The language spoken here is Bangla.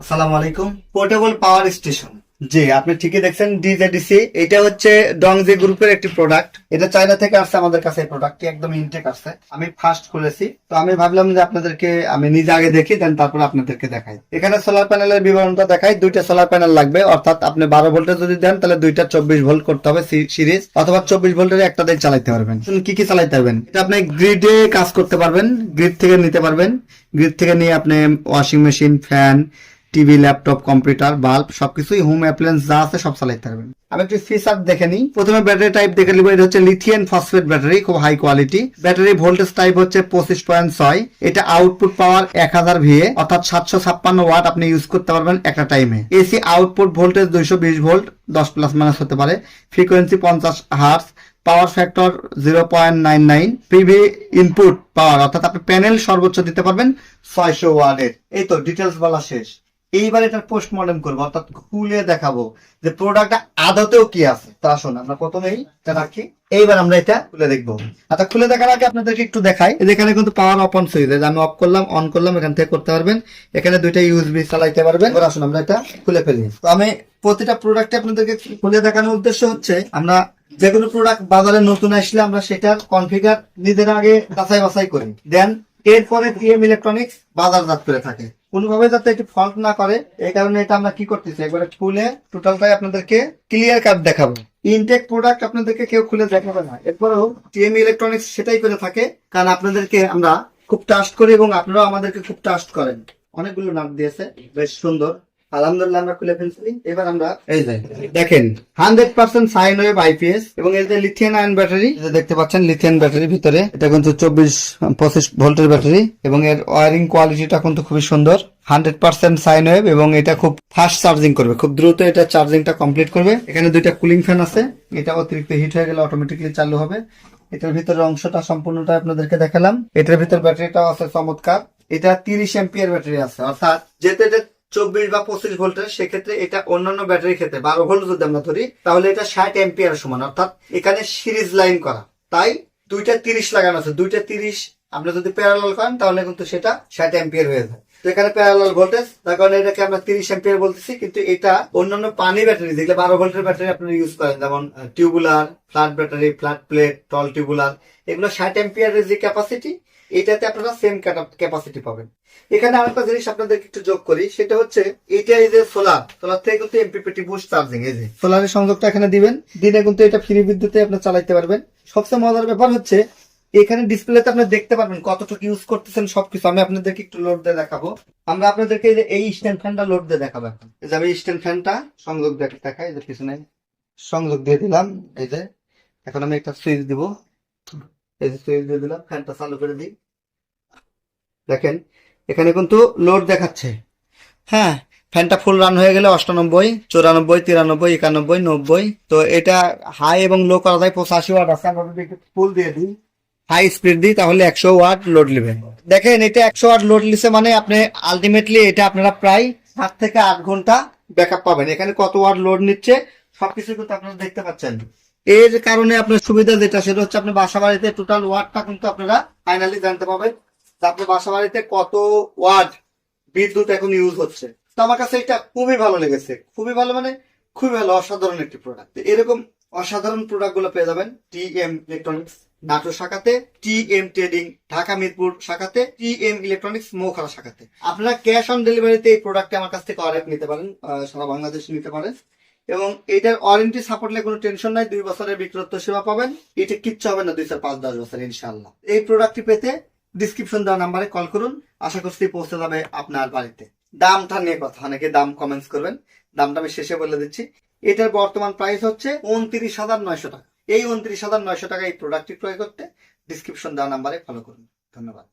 আসসালামু আলাইকুম। পোর্টেবল পাওয়ার স্টেশন জি, আপনি ঠিকই দেখছেন ডিজেডিসি এটা হচ্ছে ডংজি গ্রুপের একটি প্রোডাক্ট এটা চায়না থেকে আসছে, আমাদের কাছে এই প্রোডাক্টটি একদম ইনটেক আসছে। আমি ফার্স্ট খুলেছি। তো আমি ভাবলাম যে আপনাদেরকে, আমি নিজে আগে দেখি, দেন তারপর আপনাদেরকে দেখাই। এখানে সোলার প্যানেলের বিবরণটা দেখাই। দুইটা সোলার প্যানেল লাগবে, অর্থাৎ আপনি বারো ভোল্টের যদি দেন, তাহলে দুইটা চব্বিশ ভোল্ট করতে হবে সিরিজ, অথবা চব্বিশ ভোল্টের একটা দিয়ে চালাইতে পারবেন। কি কি চালাইতে পারবেন? এটা আপনি গ্রিডে কাজ করতে পারবেন গ্রিড থেকে নিতে পারবেন। গ্রিড থেকে নিয়ে আপনি washing machine fan TV, laptop, computer, bulb, সবকিছুই হোম অ্যাপ্লায়েন্স যা আছে সব চালাইতে পারবেন। আমি একটু ফিচার দেখে নিই। প্রথমে ব্যাটারি টাইপ দেখে নিব। এটা হচ্ছে লিথিয়াম ফসফেট ব্যাটারি খুব high quality battery voltage type হচ্ছে পঁচিশ পয়েন্ট ছয়। এটা আউটপুট পাওয়ার এক হাজার ভিএ অর্থাৎ সাতশো ছাপ্পান্ন ওয়াট আপনি ইউজ করতে পারবেন একটা টাইমে এসি আউটপুট ভোল্টেজ দুইশো বিশ ভোল্ট দশ প্লাস মাইনাস হতে পারে। ফ্রিকোয়েন্সি পঞ্চাশ hertz power factor zero point nine nine PV input power অর্থাৎ আপনি প্যানেল সর্বোচ্চ দিতে পারবেন ছয়শো ওয়ার্ডের এই তো ডিটেলস বলা শেষ। এইবার এটার পোস্টমর্টম করব, অর্থাৎ খুলে দেখাবো যে প্রোডাক্টটা আদতেও কি আছে। তা আসুন, আমরা প্রথমেই এটা রাখি। এইবার আমরা এটা খুলে দেখব। আচ্ছা খুলে দেখার আগে আপনাদেরকে একটু দেখাই। এখানে কিন্তু পাওয়ার অফ অন সুইচ আমি অফ করলাম অন করলাম, এখান থেকে করতে পারবেন। এখানে দুইটা ইউএসবি চালাইতে পারবেন। এবার আসুন, আমরা এটা খুলে ফেলি। তো আমি প্রতিটা প্রোডাক্টে আপনাদেরকে খুলে দেখানোর উদ্দেশ্য হচ্ছে, আমরা যে কোনো প্রোডাক্ট বাজারে নতুন আসলে আমরা সেটার কনফিগার নিজের আগে বাছাই বাছাই করি। দেন এরপরে টিএম ইলেকট্রনিক্স বাজারজাত করে থাকে। কোনোভাবে যাতে একটু ফল্ট না করে, এই কারণে এটা আমরা কি করতেছি? একবারে খুলে টোটালটাই আপনাদেরকে ক্লিয়ার কাট দেখাবো। ইনটেক প্রোডাক্ট আপনাদেরকে কেউ খুলে দেখাবে না। এরপরেও টিএম ইলেকট্রনিক্স সেটাই করে থাকে, কারণ আপনাদেরকে আমরা খুব টাস্ট করি এবং আপনারাও আমাদেরকে খুব টাস্ট করেন। অনেকগুলো নাম দিয়েছে, বেশ সুন্দর। আলহামদুলিল্লাহ আমরা খুলে ফেলছি। এবার আমরা এই যে, দেখেন hundred percent sine wave IPS এবং এই যে লিথিয়াম আয়ন ব্যাটারি যে দেখতে পাচ্ছেন লিথিয়াম ব্যাটারি ভিতরে, এটা কিন্তু চব্বিশ পঁচিশ ভোল্টের ব্যাটারি এবং এর ওয়ারিং কোয়ালিটিটা কিন্তু খুবই সুন্দর। হান্ড্রেড পার্সেন্ট সাইন ওয়েভ এবং এটা খুব ফাস্ট চার্জিং করবে, খুব দ্রুত এটা চার্জিংটা কমপ্লিট করবে। এখানে দুইটা কুলিং ফ্যান আছে, এটা অতিরিক্ত হিট হয়ে গেলে অটোমেটিকলি চালু হবে। এটার ভিতরে অংশটা সম্পূর্ণটা আপনাদেরকে দেখালাম। এটার ভিতর ব্যাটারিটাও আছে চমৎকার। এটা তিরিশ এম্পিয়ার ব্যাটারি আছে, অর্থাৎ যেহেতু এটা চব্বিশ বা পঁচিশ ভোল্টের, সেক্ষেত্রে এটা অন্যান্য ব্যাটারি ক্ষেত্রে বারো ভোল্ট যদি আমরা ধরি, তাহলে এটা ষাট এম্পিয়ার সমান। অর্থাৎ এখানে সিরিজ লাইন করা। তাই দুইটা তিরিশ লাগানো আছে। দুইটা তিরিশ, আপনি যদি প্যারালাল করেন, তাহলে কিন্তু সেটা ষাট এম্পিয়ার হয়ে যায়। এখানে প্যারালাল ভোল্টেজ তার কারণে এটাকে আমরা তিরিশ এম্পিয়ার বলতেছি, কিন্তু এটা অন্যান্য পানি ব্যাটারি, যেগুলো বারো ভোল্টের ব্যাটারি আপনারা ইউজ করেন, যেমন tubular flat battery flat plate tall tubular এগুলো ষাট এম্পিয়ারের যে ক্যাপাসিটি এটাতে আপনারা সেম ক্যাপাসিটি পাবেন। এখানে আরেকটা জিনিস আপনাদেরকে একটু যোগ করি, সেটা হচ্ছে, এটা এই যে সোলার সোলার থেকে কিন্তু এমপিপিটি বুস্ট চার্জিং এই যে সোলারের সংযোগটা এখানে দিবেন দিনে কিন্তু এটা ফ্রি বিদ্যুতে আপনি চালাইতে পারবেন। সবচেয়ে মজার ব্যাপার হচ্ছে এখানে ডিসপ্লেতে আপনি দেখতে পারবেন কতটুকু ইউজ করতেছেন সবকিছু। আমি আপনাদেরকে একটু লোড দিয়ে দেখাবো। আমরা আপনাদেরকে এই স্ট্যান্ড ফ্যানটা লোড দিয়ে দেখাবো এখন। এই যে আমি স্ট্যান্ড ফ্যানটা সংযোগ দেখ- দেখাই যে পিছনে সংযোগ দিয়ে দিলাম, এই যে। এখন আমি একটা সুইচ দিব। এই যে সুইচ দিয়ে দিলাম ফ্যানটা চালু করে দিই। দেখেন, এখানে কিন্তু লোড দেখাচ্ছে। হ্যাঁ ফ্যানটা ফুল রান হয়ে গেলে অষ্টানব্বই, চুরানব্বই, তিরানব্বই, একানব্বই, নব্বই। তো এটা হাই এবং লো করা যায় পঁচাশি ওয়াট আছে। আমরা ফুল দিয়ে দিই হাই স্পিড দিই তাহলে একশো ওয়াট লোড নেবে। দেখেন এটা একশো ওয়াট লোড নিছে মানে আপনি আলটিমেটলি এটা আপনারা প্রায় সাত থেকে আট ঘণ্টা ব্যাকআপ পাবেন। এখানে কত ওয়াট লোড নিচ্ছে সবকিছু কিন্তু আপনারা দেখতে পাচ্ছেন। এর কারণে আপনার সুবিধা যেটা, সেটা হচ্ছে আপনি বাসা বাড়িতে টোটাল ওয়াটটা কিন্তু আপনারা ফাইনালি জানতে পারবেন যে আপনার বাসা বাড়িতে কত ওয়াট বিদ্যুৎ এখন ইউজ হচ্ছে। তো আমার কাছে এটা খুবই ভালো লেগেছে। খুবই ভালো মানে খুবই ভালো, অসাধারণ একটি প্রোডাক্ট এরকম অসাধারণ প্রোডাক্টগুলো পেয়ে যাবেন টি এম ইলেকট্রনিক্স নাটোর শাখাতে T M trading, Dhaka Mirpur শাখাতে টি এম ইলেকট্রনিক্স, মৌখালা শাখাতে। আপনারা ক্যাশ অন ডেলিভারিতে এই প্রোডাক্টটি আমার কাছ থেকে অর্ডার নিতে পারেন সারা বাংলাদেশে নিতে পারেন। এবং এটার ওয়ারেন্টি সাপোর্ট সাপোর্টলে কোনো টেনশন নাই, দুই বছরের বিক্রত্ব সেবা পাবেন। এটা কিচ্ছু হবে না দুই চার পাঁচ দশ বছর ইনশাল্লাহ এই প্রোডাক্টটি পেতে ডিসক্রিপশন দেওয়া নাম্বারে কল করুন। আশা করছি পৌঁছে যাবে আপনার বাড়িতে। দামটা নিয়ে কথা, অনেকে দাম কমেন্টস করবেন। দামটা আমি শেষে বলে দিচ্ছি। এটার বর্তমান প্রাইস হচ্ছে উনত্রিশ হাজার নয়শো টাকা। এই উনত্রিশ হাজার নয়শো টাকা এই প্রোডাক্টটি ক্রয় করতে ডিসক্রিপশন দেওয়া নাম্বারে ফলো করুন। ধন্যবাদ।